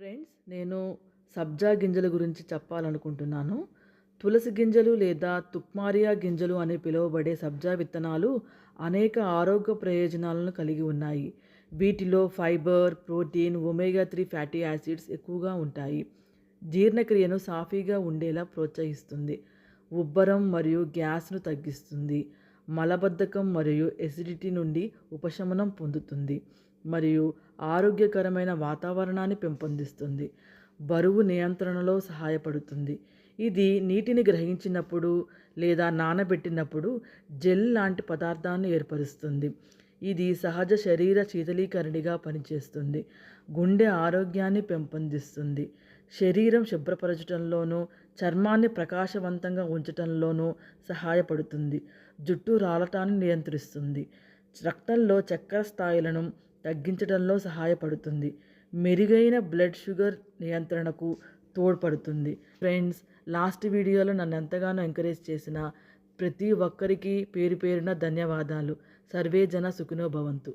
Friends నేను సబ్జా గింజల గురించి చెప్పాలనుకుంటున్నాను. తులసి గింజలు లేదా తుప్మారియా గింజలు అని పిలువబడే సబ్జా విత్తనాలు అనేక ఆరోగ్య ప్రయోజనాలను కలిగి ఉన్నాయి. వీటిలో fibre protein omega three fatty acids ఎక్కువగా ఉంటాయి. జీర్ణక్రియను సాఫీగా ఉండేలా ప్రోత్సహిస్తుంది. ఉబ్బరం మరియు గ్యాస్ను తగ్గిస్తుంది. మలబద్ధకం మరియు ఎసిడిటీ నుండి ఉపశమనం పొందుతుంది. మరియు ఆరోగ్యకరమైన వాతావరణాన్ని పెంపొందిస్తుంది. బరువు నియంత్రణలో సహాయపడుతుంది. ఇది నీటిని గ్రహించినప్పుడు లేదా నానబెట్టినప్పుడు జెల్ లాంటి పదార్థాన్ని ఏర్పరుస్తుంది. ఇది సహజ శరీర శీతలీకరణిగా పనిచేస్తుంది. గుండె ఆరోగ్యాన్ని పెంపొందిస్తుంది. శరీరం శుభ్రపరచడంలోనూ చర్మాన్ని ప్రకాశవంతంగా ఉంచటంలోనూ సహాయపడుతుంది. జుట్టు రాలటాన్ని నియంత్రిస్తుంది. రక్తంలో చక్కెర స్థాయిలను తగ్గించడంలో సహాయపడుతుంది. మెరుగైన బ్లడ్ షుగర్ నియంత్రణకు తోడ్పడుతుంది. ఫ్రెండ్స్ లాస్ట్ వీడియోలో నన్ను ఎంతగానో ఎంకరేజ్ చేసిన ప్రతి ఒక్కరికి పేరు పేరున ధన్యవాదాలు. సర్వే జన సుఖినో భవంతు.